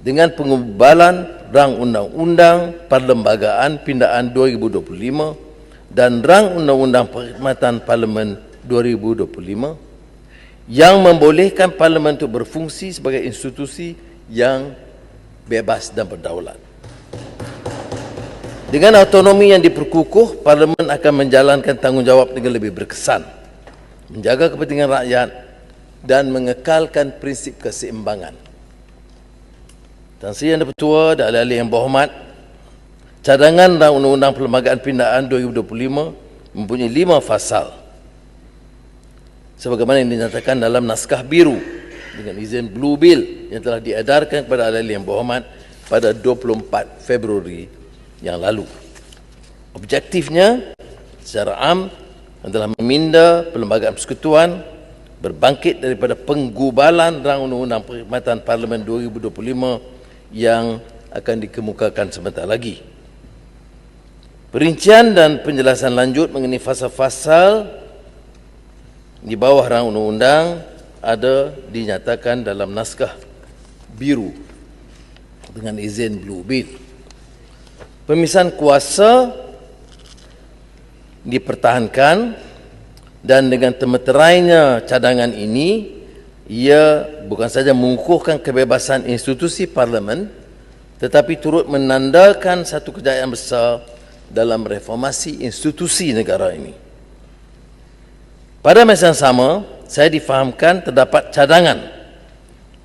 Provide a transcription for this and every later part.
dengan pengubalan rang undang-undang perlembagaan pindaan 2025 dan rang undang-undang perkhidmatan parlimen 2025 yang membolehkan parlimen untuk berfungsi sebagai institusi yang bebas dan berdaulat. Dengan autonomi yang diperkukuh, parlimen akan menjalankan tanggungjawab dengan lebih berkesan, menjaga kepentingan rakyat dan mengekalkan prinsip keseimbangan. Tuan Sri Yang Pertua dan ahli-ahli yang berhormat, cadangan dan undang-undang perlembagaan pindaan 2025 mempunyai lima fasal sebagaimana yang dinyatakan dalam naskah biru dengan izin Blue Bill yang telah diedarkan kepada ahli-ahli yang berhormat pada 24 Februari yang lalu. Objektifnya secara am adalah meminda perlembagaan persekutuan berbangkit daripada penggubalan rang undang-undang perkhidmatan parlimen 2025 yang akan dikemukakan sebentar lagi. Perincian dan penjelasan lanjut mengenai fasa-fasal di bawah rang undang-undang ada dinyatakan dalam naskah biru dengan izin Blue Bill. Pemisahan kuasa dipertahankan dan dengan temeterainya cadangan ini ia bukan saja mengukuhkan kebebasan institusi parlimen tetapi turut menandakan satu kejayaan besar dalam reformasi institusi negara ini. Pada masa yang sama, saya difahamkan terdapat cadangan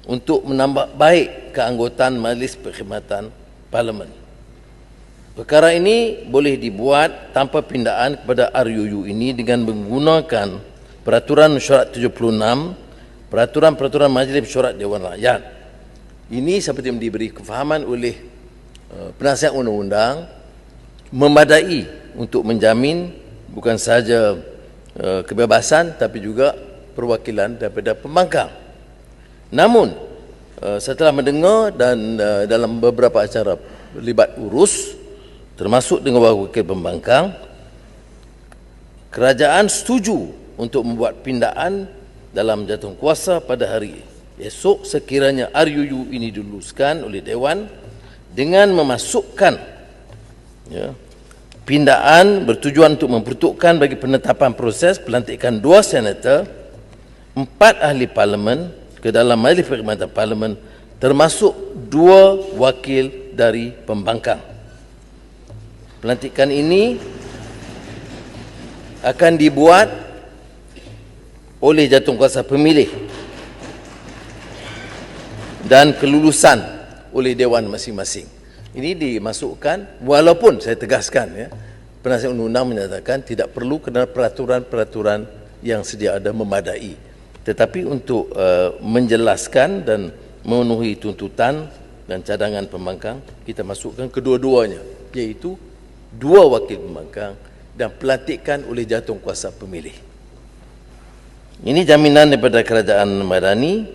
untuk menambah baik keanggotaan Majlis Perkhidmatan Parlimen. Perkara ini boleh dibuat tanpa pindaan kepada RUU ini dengan menggunakan Peraturan Mesyuarat 76 peraturan-peraturan Majlis Mesyuarat Dewan Rakyat. Ini seperti yang diberi kefahaman oleh uh, penasihat undang-undang memadai untuk menjamin bukan sahaja uh, kebebasan tapi juga perwakilan daripada pembangkang. Namun uh, setelah mendengar dan dalam beberapa acara libat urus termasuk dengan wakil pembangkang kerajaan setuju untuk membuat pindaan dalam jatuh kuasa pada hari esok sekiranya RUU ini diluluskan oleh Dewan dengan memasukkan ya, pindaan bertujuan untuk memperuntukkan bagi penetapan proses pelantikan dua senator, empat ahli parlimen ke dalam majlis perkhidmatan parlimen termasuk dua wakil dari pembangkang. Pelantikan ini akan dibuat oleh kuasa pemilih dan kelulusan oleh dewan masing-masing. Ini dimasukkan walaupun saya tegaskan ya penasihat undang-undang menyatakan tidak perlu kena peraturan-peraturan yang sedia ada memadai. Tetapi untuk uh, menjelaskan dan memenuhi tuntutan dan cadangan pembangkang kita masukkan kedua-duanya iaitu dua wakil pembangkang dan pelantikan oleh jatuh kuasa pemilih. Ini jaminan daripada kerajaan Madani